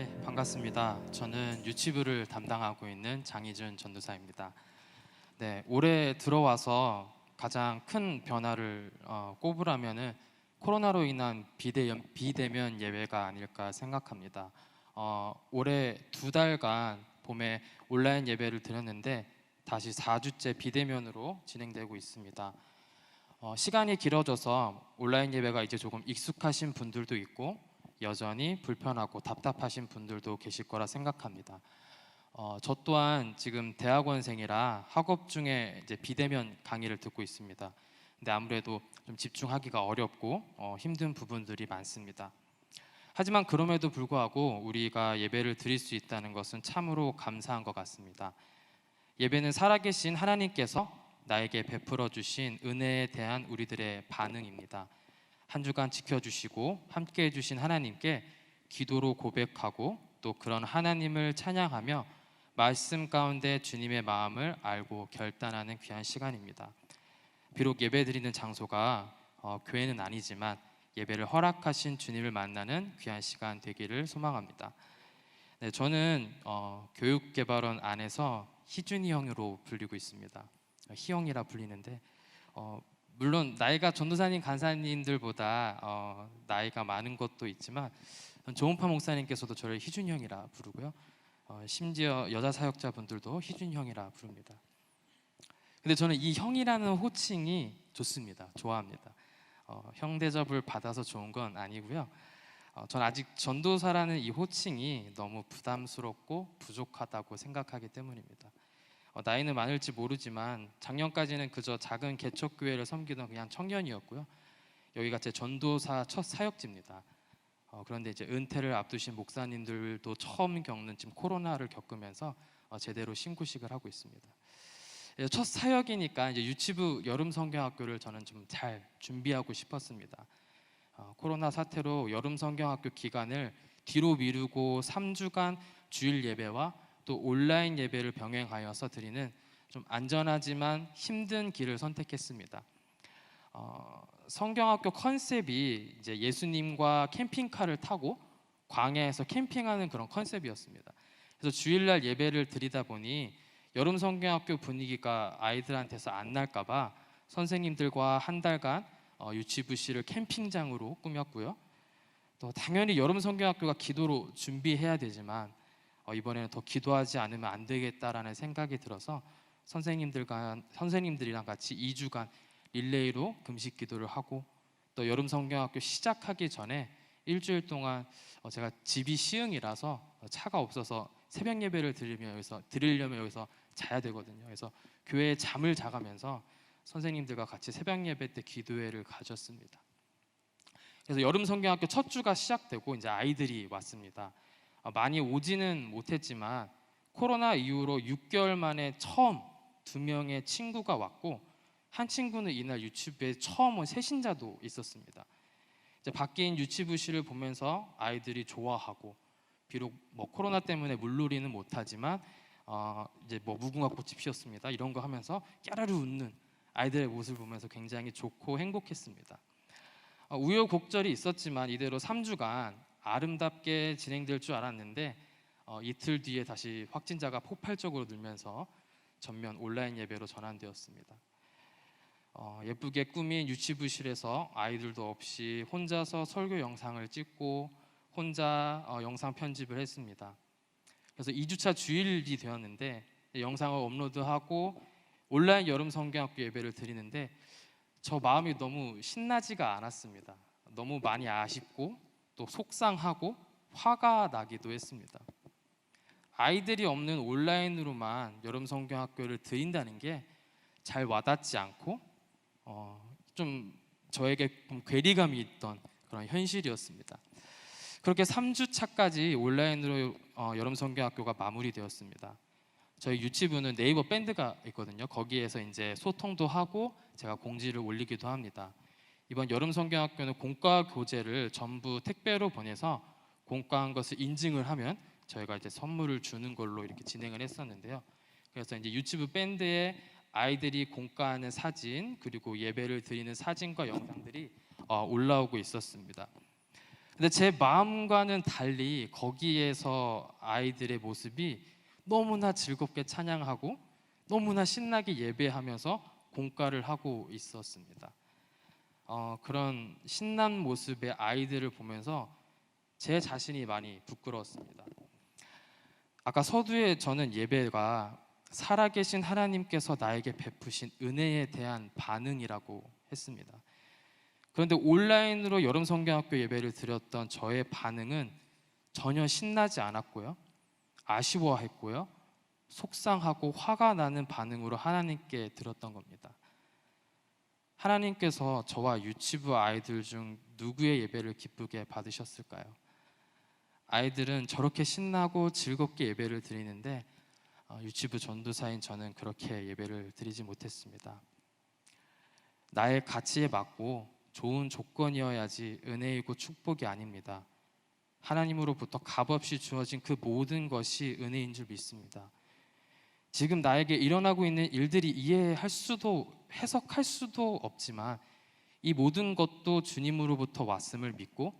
네, 반갑습니다. 저는 유치부를 담당하고 있는 장희준 전도사입니다. 네, 올해 들어와서 가장 큰 변화를 어, 꼽으라면은 코로나로 인한 비대면, 비대면 예배가 아닐까 생각합니다. 어, 올해 두 달간 봄에 온라인 예배를 드렸는데 다시 4주째 비대면으로 진행되고 있습니다. 어, 시간이 길어져서 온라인 예배가 이제 조금 익숙하신 분들도 있고 여전히 불편하고 답답하신 분들도 계실 거라 생각합니다. 어, 저 또한 지금 대학원생이라 학업 중에 이제 비대면 강의를 듣고 있습니다. 근데 아무래도 좀 집중하기가 어렵고 어, 힘든 부분들이 많습니다. 하지만 그럼에도 불구하고 우리가 예배를 드릴 수 있다는 것은 참으로 감사한 것 같습니다. 예배는 살아계신 하나님께서 나에게 베풀어 주신 은혜에 대한 우리들의 반응입니다. 한 주간 지켜주시고 함께 해주신 하나님께 기도로 고백하고 또 그런 하나님을 찬양하며 말씀 가운데 주님의 마음을 알고 결단하는 귀한 시간입니다. 비록 예배 드리는 장소가 어, 교회는 아니지만 예배를 허락하신 주님을 만나는 귀한 시간 되기를 소망합니다. 네, 저는 어, 교육개발원 안에서 희준이 형으로 불리고 있습니다. 희영이라 불리는데 어, 물론 나이가 전도사님 간사님들보다 어, 나이가 많은 것도 있지만 조은파 목사님께서도 저를 희준 형이라 부르고요. 어, 심지어 여자 사역자분들도 희준 형이라 부릅니다. 근데 저는 이 형이라는 호칭이 좋습니다. 좋아합니다. 어, 형 대접을 받아서 좋은 건 아니고요. 어, 전 아직 전도사라는 이 호칭이 너무 부담스럽고 부족하다고 생각하기 때문입니다. 어, 나이는 많을지 모르지만 작년까지는 그저 작은 개척 교회를 섬기던 그냥 청년이었고요. 여기가 제 전도사 첫 사역지입니다. 어, 그런데 이제 은퇴를 앞두신 목사님들도 처음 겪는 지금 코로나를 겪으면서 어, 제대로 신구식을 하고 있습니다. 예, 첫 사역이니까 이제 유치부 여름 성경학교를 저는 좀 잘 준비하고 싶었습니다. 어, 코로나 사태로 여름 성경학교 기간을 뒤로 미루고 3주간 주일 예배와 또 온라인 예배를 병행하여서 드리는 좀 안전하지만 힘든 길을 선택했습니다. 어, 성경학교 컨셉이 이제 예수님과 캠핑카를 타고 광야에서 캠핑하는 그런 컨셉이었습니다. 그래서 주일날 예배를 드리다 보니 여름 성경학교 분위기가 아이들한테서 안 날까봐 선생님들과 한 달간 어, 유치부실을 캠핑장으로 꾸몄고요. 또 당연히 여름 성경학교가 기도로 준비해야 되지만 어, 이번에는 더 기도하지 않으면 안 되겠다라는 생각이 들어서 선생님들과 선생님들이랑 같이 2주간 릴레이로 금식 기도를 하고 또 여름 성경학교 시작하기 전에 일주일 동안 어, 제가 집이 시흥이라서 차가 없어서 새벽 예배를 드리며 여기서 드리려면 여기서 자야 되거든요. 그래서 교회에 잠을 자가면서 선생님들과 같이 새벽 예배 때 기도회를 가졌습니다. 그래서 여름 성경학교 첫 주가 시작되고 이제 아이들이 왔습니다. 아, 많이 오지는 못했지만 코로나 이후로 6개월 만에 처음 두 명의 친구가 왔고 한 친구는 이날 유치부에 처음 온 새신자도 있었습니다. 이제 바뀐 유치부실을 보면서 아이들이 좋아하고 비록 뭐 코로나 때문에 물놀이는 못하지만 어, 이제 뭐 무궁화 꽃이 피었습니다. 이런 거 하면서 깨라르 웃는 아이들의 모습을 보면서 굉장히 좋고 행복했습니다. 어, 우여곡절이 있었지만 이대로 3주간 아름답게 진행될 줄 알았는데 어, 이틀 뒤에 다시 확진자가 폭발적으로 늘면서 전면 온라인 예배로 전환되었습니다. 어, 예쁘게 꾸민 유치부실에서 아이들도 없이 혼자서 설교 영상을 찍고 혼자 어, 영상 편집을 했습니다. 그래서 2주차 주일이 되었는데 영상을 업로드하고 온라인 여름 성경학교 예배를 드리는데 저 마음이 너무 신나지가 않았습니다. 너무 많이 아쉽고 또 속상하고 화가 나기도 했습니다. 아이들이 없는 온라인으로만 여름 성경학교를 드린다는 게 잘 와닿지 않고 어, 좀 저에게 좀 괴리감이 있던 그런 현실이었습니다. 그렇게 3주 차까지 온라인으로 어, 여름 성경학교가 마무리되었습니다. 저희 유치부는 네이버 밴드가 있거든요. 거기에서 이제 소통도 하고 제가 공지를 올리기도 합니다. 이번 여름 성경학교는 공과 교재를 전부 택배로 보내서 공과한 것을 인증을 하면 저희가 이제 선물을 주는 걸로 이렇게 진행을 했었는데요. 그래서 이제 유튜브 밴드에 아이들이 공과하는 사진 그리고 예배를 드리는 사진과 영상들이 어, 올라오고 있었습니다. 근데 제 마음과는 달리 거기에서 아이들의 모습이 너무나 즐겁게 찬양하고 너무나 신나게 예배하면서 공가를 하고 있었습니다. 어, 그런 신난 모습의 아이들을 보면서 제 자신이 많이 부끄러웠습니다. 아까 서두에 저는 예배가 살아계신 하나님께서 나에게 베푸신 은혜에 대한 반응이라고 했습니다. 그런데 온라인으로 여름 성경학교 예배를 드렸던 저의 반응은 전혀 신나지 않았고요. 아쉬워했고요. 속상하고 화가 나는 반응으로 하나님께 들었던 겁니다. 하나님께서 저와 유치부 아이들 중 누구의 예배를 기쁘게 받으셨을까요? 아이들은 저렇게 신나고 즐겁게 예배를 드리는데 어, 유치부 전도사인 저는 그렇게 예배를 드리지 못했습니다. 나의 가치에 맞고 좋은 조건이어야지 은혜이고 축복이 아닙니다. 하나님으로부터 값없이 주어진 그 모든 것이 은혜인 줄 믿습니다. 지금 나에게 일어나고 있는 일들이 이해할 수도 해석할 수도 없지만 이 모든 것도 주님으로부터 왔음을 믿고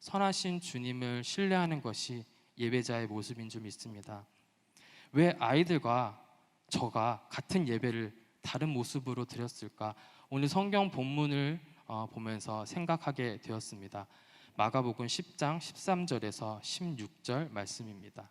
선하신 주님을 신뢰하는 것이 예배자의 모습인 줄 믿습니다. 왜 아이들과 저가 같은 예배를 다른 모습으로 드렸을까? 오늘 성경 본문을 어, 보면서 생각하게 되었습니다. 마가복음 10장 13절에서 16절 말씀입니다.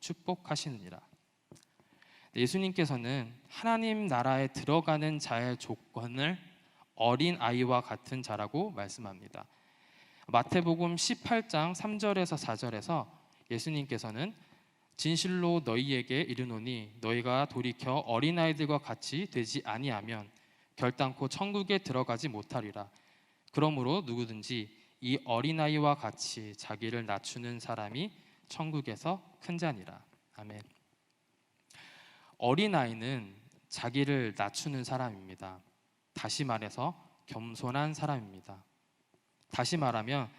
축복하시느니라. 네, 예수님께서는 하나님 나라에 들어가는 자의 조건을 어린 아이와 같은 자라고 말씀합니다. 마태복음 18장 3절에서 4절에서 예수님께서는 진실로 너희에게 이르노니 너희가 돌이켜 어린 아이들과 같이 되지 아니하면 결단코 천국에 들어가지 못하리라. 그러므로 누구든지 이 어린 아이와 같이 자기를 낮추는 사람이 천국에서 큰 자니라. 아멘. 어린 아이는 자기를 낮추는 사람입니다. 다시 말해서 겸손한 사람입니다. 다시 말하면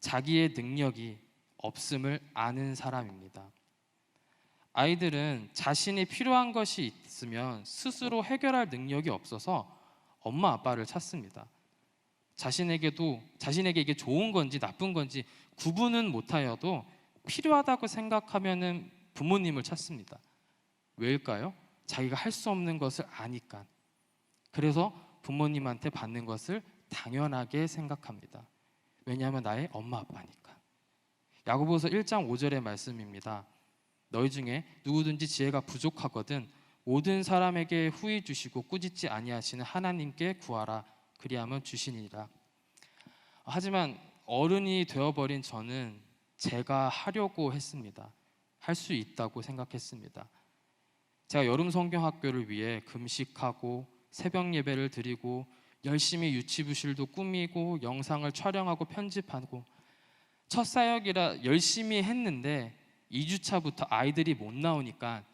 자기의 능력이 없음을 아는 사람입니다. 아이들은 자신이 필요한 것이 있으면 스스로 해결할 능력이 없어서 엄마 아빠를 찾습니다. 자신에게도 자신에게 이게 좋은 건지 나쁜 건지 구분은 못하여도 필요하다고 생각하면은 부모님을 찾습니다. 왜일까요? 자기가 할 수 없는 것을 아니까. 그래서 부모님한테 받는 것을 당연하게 생각합니다. 왜냐하면 나의 엄마 아빠니까. 야고보서 1장 5절의 말씀입니다. 너희 중에 누구든지 지혜가 부족하거든 모든 사람에게 후히 주시고 꾸짖지 아니하시는 하나님께 구하라 그리하면 주시니라. 하지만 어른이 되어버린 저는 제가 하려고 했습니다. 할 수 있다고 생각했습니다. 제가 여름 성경 학교를 위해 금식하고 새벽 예배를 드리고 열심히 유치부실도 꾸미고 영상을 촬영하고 편집하고 첫 사역이라 열심히 했는데 2주차부터 아이들이 못 나오니까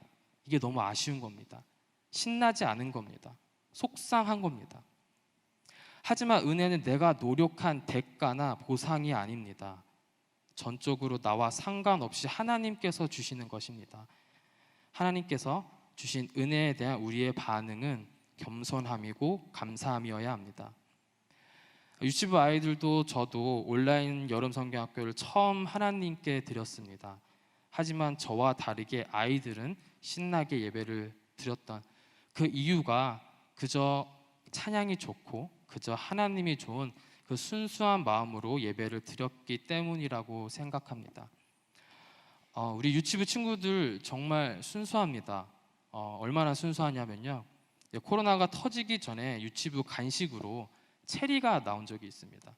이게 너무 아쉬운 겁니다. 신나지 않은 겁니다. 속상한 겁니다. 하지만 은혜는 내가 노력한 대가나 보상이 아닙니다. 전적으로 나와 상관없이 하나님께서 주시는 것입니다. 하나님께서 주신 은혜에 대한 우리의 반응은 겸손함이고 감사함이어야 합니다. 유치부 아이들도 저도 온라인 여름 성경학교를 처음 하나님께 드렸습니다. 하지만 저와 다르게 아이들은 신나게 예배를 드렸던 그 이유가 그저 찬양이 좋고 그저 하나님이 좋은 그 순수한 마음으로 예배를 드렸기 때문이라고 생각합니다. 어, 우리 유치부 친구들 정말 순수합니다. 어, 얼마나 순수하냐면요. 코로나가 터지기 전에 유치부 간식으로 체리가 나온 적이 있습니다.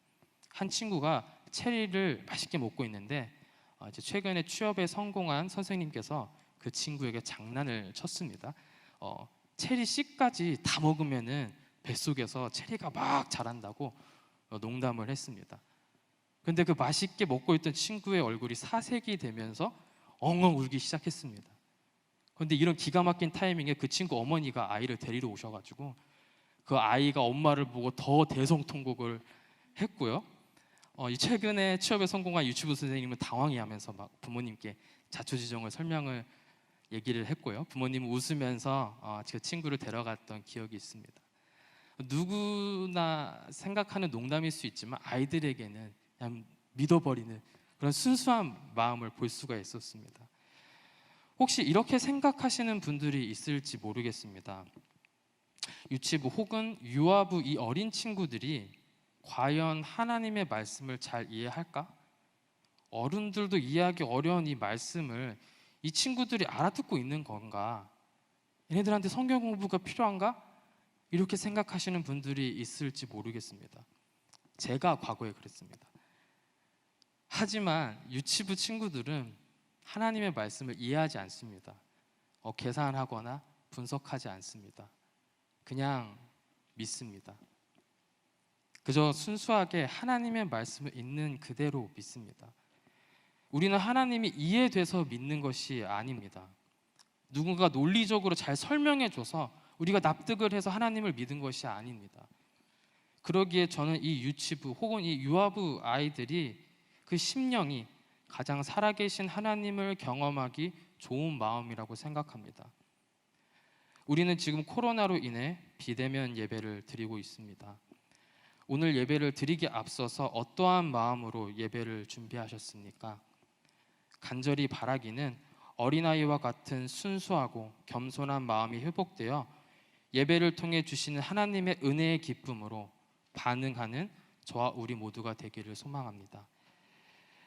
한 친구가 체리를 맛있게 먹고 있는데 어, 이제 최근에 취업에 성공한 선생님께서 그 친구에게 장난을 쳤습니다. 어, 체리 씨까지 다 먹으면은 뱃속에서 체리가 막 자란다고 어, 농담을 했습니다. 근데 그 맛있게 먹고 있던 친구의 얼굴이 사색이 되면서 엉엉 울기 시작했습니다. 근데 이런 기가 막힌 타이밍에 그 친구 어머니가 아이를 데리러 오셔가지고 그 아이가 엄마를 보고 더 대성통곡을 했고요. 어, 이 최근에 취업에 성공한 유튜브 선생님은 당황해하면서 막 부모님께 자초지종을 설명을 얘기를 했고요. 부모님은 웃으면서 어, 그 친구를 데려갔던 기억이 있습니다. 누구나 생각하는 농담일 수 있지만 아이들에게는 그냥 믿어버리는 그런 순수한 마음을 볼 수가 있었습니다. 혹시 이렇게 생각하시는 분들이 있을지 모르겠습니다. 유치부 혹은 유아부 이 어린 친구들이 과연 하나님의 말씀을 잘 이해할까? 어른들도 이해하기 어려운 이 말씀을 이 친구들이 알아듣고 있는 건가? 얘네들한테 성경 공부가 필요한가? 이렇게 생각하시는 분들이 있을지 모르겠습니다. 제가 과거에 그랬습니다. 하지만 유치부 친구들은 하나님의 말씀을 이해하지 않습니다. 어, 계산하거나 분석하지 않습니다. 그냥 믿습니다. 그저 순수하게 하나님의 말씀을 있는 그대로 믿습니다. 우리는 하나님이 이해돼서 믿는 것이 아닙니다. 누군가 논리적으로 잘 설명해 줘서 우리가 납득을 해서 하나님을 믿은 것이 아닙니다. 그러기에 저는 이 유치부 혹은 이 유아부 아이들이 그 심령이 가장 살아계신 하나님을 경험하기 좋은 마음이라고 생각합니다. 우리는 지금 코로나로 인해 비대면 예배를 드리고 있습니다. 오늘 예배를 드리기 앞서서 어떠한 마음으로 예배를 준비하셨습니까? 간절히 바라기는 어린아이와 같은 순수하고 겸손한 마음이 회복되어 예배를 통해 주시는 하나님의 은혜의 기쁨으로 반응하는 저와 우리 모두가 되기를 소망합니다.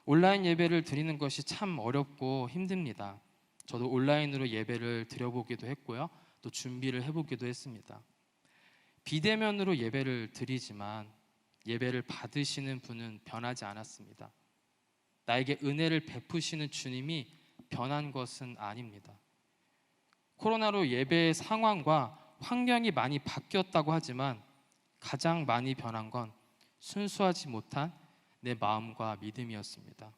온라인 예배를 드리는 것이 참 어렵고 힘듭니다. 저도 온라인으로 예배를 드려보기도 했고요. 또 준비를 해보기도 했습니다. 비대면으로 예배를 드리지만 예배를 받으시는 분은 변하지 않았습니다. 나에게 은혜를 베푸시는 주님이 변한 것은 아닙니다. 코로나로 예배의 상황과 환경이 많이 바뀌었다고 하지만 가장 많이 변한 건 순수하지 못한 내 마음과 믿음이었습니다.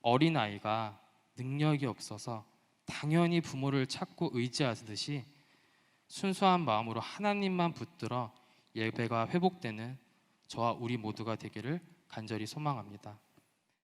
어린아이가 능력이 없어서 당연히 부모를 찾고 의지하듯이 순수한 마음으로 하나님만 붙들어 예배가 회복되는 저와 우리 모두가 되기를 간절히 소망합니다.